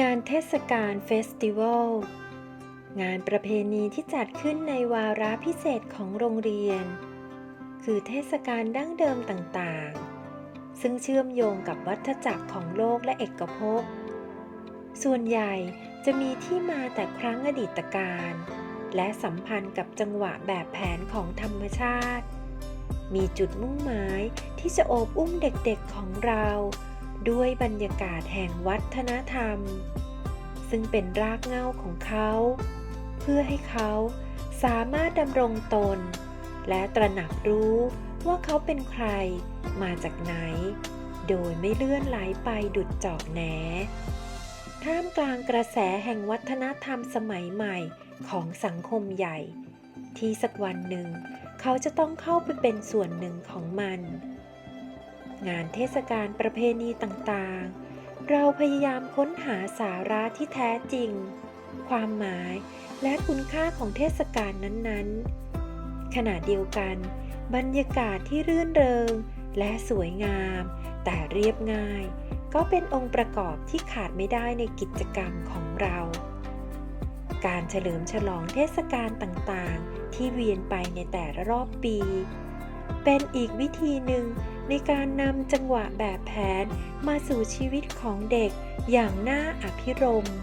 งานเทศกาลเฟสติวัล งานประเพณีที่จัดขึ้นในวาระพิเศษของโรงเรียน คือเทศกาลดั้งเดิมต่างๆ ซึ่งเชื่อมโยงกับวัฏจักรของโลกและเอกภพ ส่วนใหญ่จะมีที่มาแต่ครั้งอดีตการ และสัมพันธ์กับจังหวะแบบแผนของธรรมชาติ มีจุดมุ่งหมายที่จะโอบอุ้มเด็กๆของเรา ด้วยบรรยากาศแห่งวัฒนธรรม ซึ่งเป็นรากเหง้าของเขา เพื่อให้เขาสามารถดำรงตน และตระหนักรู้ว่าเขาเป็นใครมาจากไหน โดยไม่เลื่อนไหลไปดุดจอกแหนท่ามกลางกระแสแห่งวัฒนธรรมสมัยใหม่ของสังคมใหญ่ ที่สักวันหนึ่ง เขาจะต้องเข้าไปเป็นส่วนหนึ่งของมัน งานเทศกาลประเพณีต่างๆ เราพยายามค้นหาสาระที่แท้จริง ความหมายและคุณค่าของเทศกาลนั้นๆ ขณะเดียวกัน บรรยากาศที่รื่นเริง และสวยงาม แต่เรียบง่าย ก็เป็นองค์ประกอบที่ขาดไม่ได้ในกิจกรรมของเรา การเฉลิมฉลองเทศกาลต่างๆ ที่เวียนไปในแต่ละรอบปี เป็นอีกวิธีหนึ่งในการนำจังหวะแบบแผนมาสู่ชีวิตของเด็กอย่างน่าอภิรมย์